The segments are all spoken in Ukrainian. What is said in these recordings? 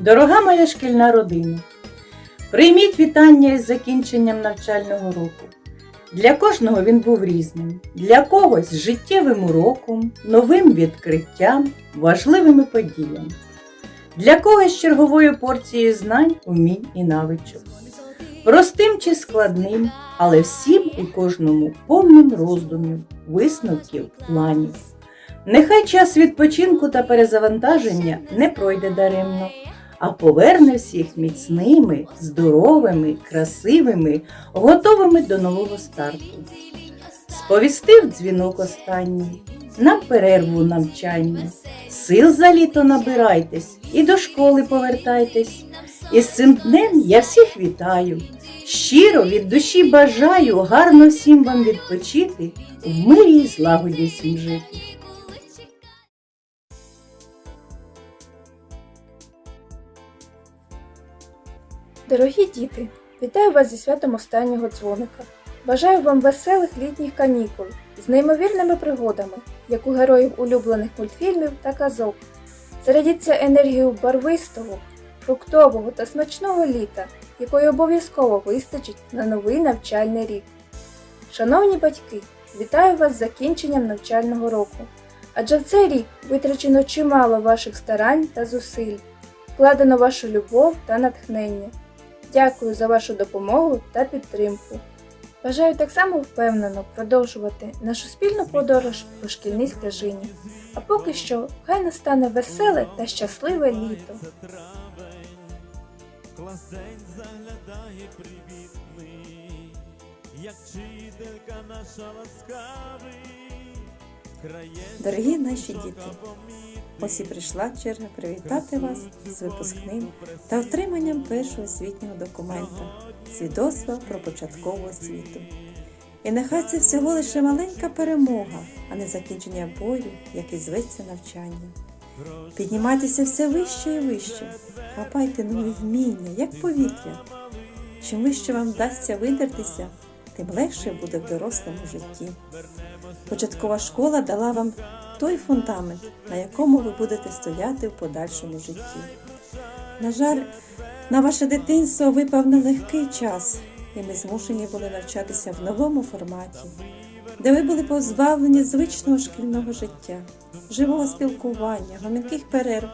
Дорога моя шкільна родина, прийміть вітання із закінченням навчального року. Для кожного він був різним, для когось життєвим уроком, новим відкриттям, важливими подіями, для когось черговою порцією знань, умінь і навичок. Простим чи складним, але всім і кожному повним роздумів, висновків, планів. Нехай час відпочинку та перезавантаження не пройде даремно, а поверне всіх міцними, здоровими, красивими, готовими до нового старту. Сповістив дзвінок останній, на перерву навчання. Сил за літо набирайтесь і до школи повертайтесь. І з цим днем я всіх вітаю. Щиро від душі бажаю гарно всім вам відпочити, в мирі і злагоді всім жити. Дорогі діти, вітаю вас зі святом останнього дзвоника. Бажаю вам веселих літніх канікул з неймовірними пригодами, як у героїв улюблених мультфільмів та казок. Зарядіться енергією барвистого, фруктового та смачного літа, якої обов'язково вистачить на новий навчальний рік. Шановні батьки, вітаю вас з закінченням навчального року. Адже в цей рік витрачено чимало ваших старань та зусиль, вкладено вашу любов та натхнення. Дякую за вашу допомогу та підтримку. Бажаю так само впевнено продовжувати нашу спільну подорож по шкільній стежині. А поки що, хай настане веселе та щасливе літо. Клас день заглядає привітний, як вчителька наша ласкавий, Дорогі наші діти, ось і прийшла черга привітати вас з випускним та отриманням першого освітнього документа свідоцтва про початкову освіту. І нехай це всього лише маленька перемога, а не закінчення бою, який зветься навчання. Піднімайтеся все вище і вище, хапайте нові вміння, як повітря. Чим вище вам вдасться видертися, тим легше буде в дорослому житті. Початкова школа дала вам той фундамент, на якому ви будете стояти в подальшому житті. На жаль, на ваше дитинство випав нелегкий час, і ми змушені були навчатися в новому форматі, де ви були позбавлені звичного шкільного життя, живого спілкування, гомінких перерв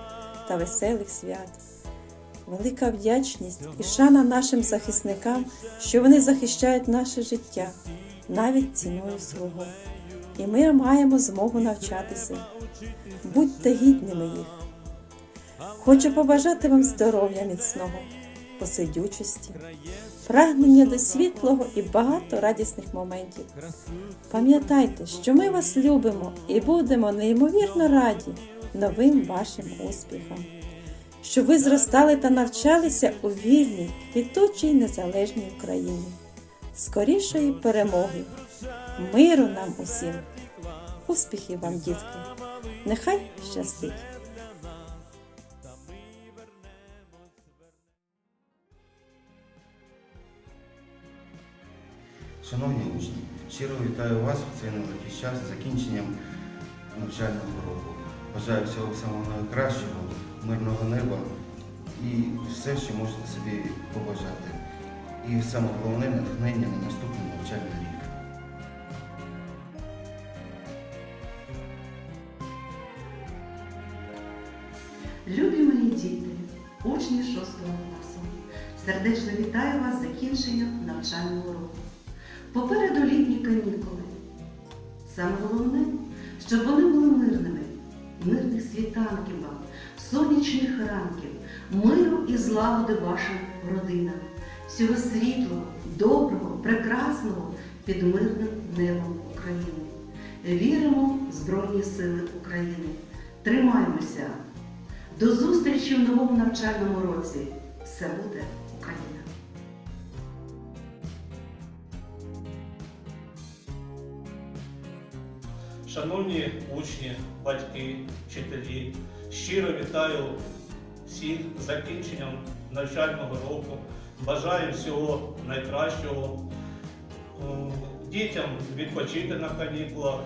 та веселих свят. Велика вдячність і шана нашим захисникам, що вони захищають наше життя навіть ціною свого. І ми маємо змогу навчатися. Будьте гідними їх. Хочу побажати вам здоров'я міцного, посидючості, прагнення до світлого і багато радісних моментів. Пам'ятайте, що ми вас любимо і будемо неймовірно раді новим вашим успіхам, щоб ви зростали та навчалися у вільній, квітучій незалежній Україні, скорішої перемоги, миру нам усім, успіхів вам, дітки! Нехай щастить! Шановні учні, щиро вітаю вас в цей нелегкий час з закінченням навчального року. Бажаю всього самого найкращого, мирного неба і все, що можете собі побажати. І саме головне натхнення на наступний навчальний рік. Любі мої діти, учні 6 класу, сердечно вітаю вас з закінченням навчального року. Попереду літні канікули. Саме головне, щоб вони були мирними, мирних світанків вам, сонячних ранків, миру і злагоди вашим родинам, всього світлого, доброго, прекрасного під мирним небом України. Віримо в Збройні Сили України. Тримаємося! До зустрічі в новому навчальному році. Все буде Україна! Шановні учні, батьки, вчителі, щиро вітаю всіх з закінченням навчального року. Бажаю всього найкращого. Дітям відпочити на канікулах,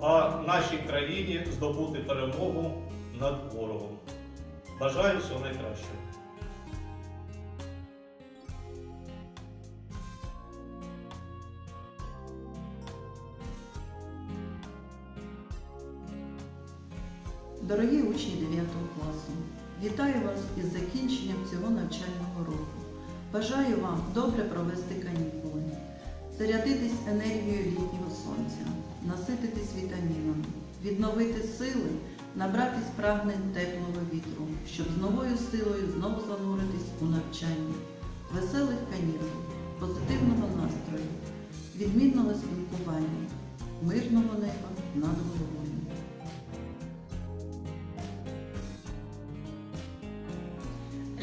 а нашій країні здобути перемогу над ворогом. Бажаю всього найкращого. Дорогі учні 9 класу, вітаю вас із закінченням цього навчального року. Бажаю вам добре провести канікули, зарядитись енергією літнього сонця, насититись вітамінами, відновити сили, набратись прагнень теплого вітру, щоб з новою силою знову зануритись у навчання, веселих канікул, позитивного настрою, відмінного спілкування, мирного неба над головою.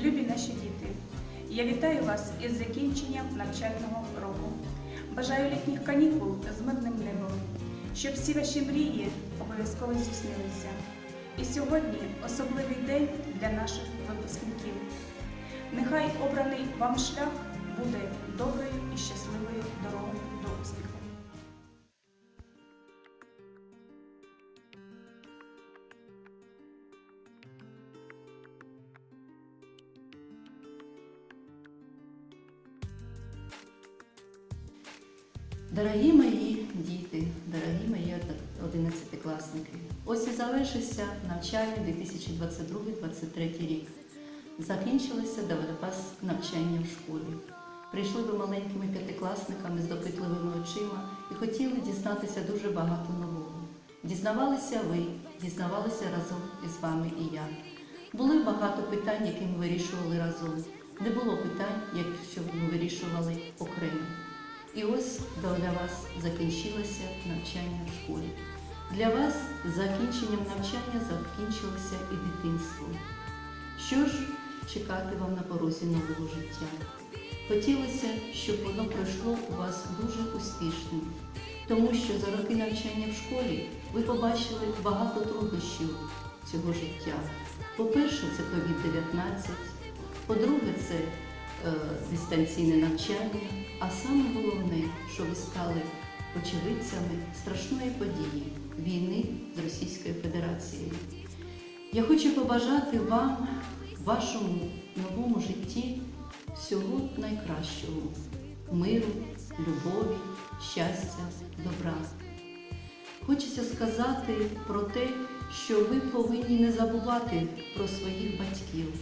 Любі наші діти, я вітаю вас із закінченням навчального року. Бажаю літніх канікул з мирним небом, щоб всі ваші мрії обов'язково здійснилися. І сьогодні особливий день для наших випускників. Нехай обраний вам шлях буде доброю і щасливою дорогою до успіху. Дорогі мої діти, дорогі мої одинадцятикласники, ось і завершився навчальний 2022-2023 рік. Закінчилося для навчання в школі. Прийшли ви маленькими п'ятикласниками з допитливими очима і хотіли дізнатися дуже багато нового. Дізнавалися ви, дізнавалися разом із вами і я. Були багато питань, які ми вирішували разом. Не було питань, якщо ми вирішували окремо. І ось для вас закінчилося навчання в школі. Для вас закінченням навчання закінчилося і дитинство. Що ж чекати вам на порозі нового життя? Хотілося, щоб воно пройшло у вас дуже успішним, тому що за роки навчання в школі ви побачили багато труднощів цього життя. По-перше, це COVID-19, по-друге, це дистанційне навчання, а саме головне, що ви стали очевидцями страшної події війни з Російською Федерацією. Я хочу побажати вам вашому новому житті всього найкращого миру, любові, щастя, добра. Хочеться сказати про те, що ви повинні не забувати про своїх батьків,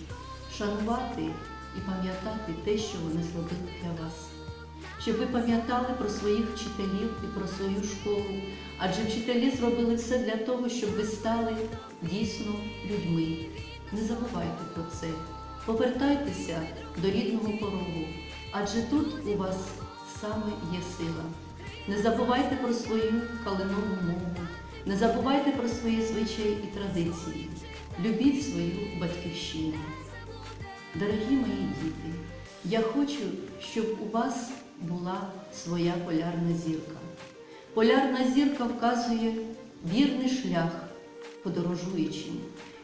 шанувати і пам'ятати те, що вони зробили для вас. Щоб ви пам'ятали про своїх вчителів і про свою школу, адже вчителі зробили все для того, щоб ви стали дійсно людьми. Не забувайте про це. Повертайтеся до рідного порогу, адже тут у вас саме є сила. Не забувайте про свою калинову мову, не забувайте про свої звичаї і традиції. Любіть свою батьківщину. Дорогі мої діти, я хочу, щоб у вас була своя полярна зірка. Полярна зірка вказує вірний шлях подорожуючим.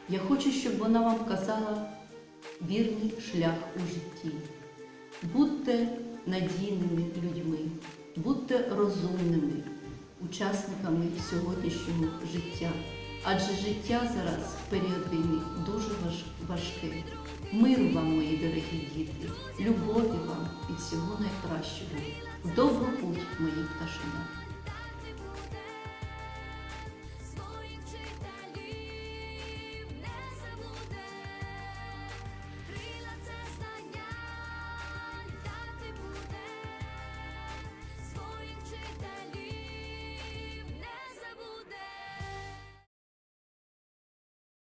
Я хочу, щоб вона вам вказала вірний шлях у житті. Будьте надійними людьми, будьте розумними учасниками сьогоднішнього життя. Адже життя зараз в період війни дуже важке. Миру вам, мої дорогі діти, любові вам і всього найкращого. Довго путь, мої пташенята.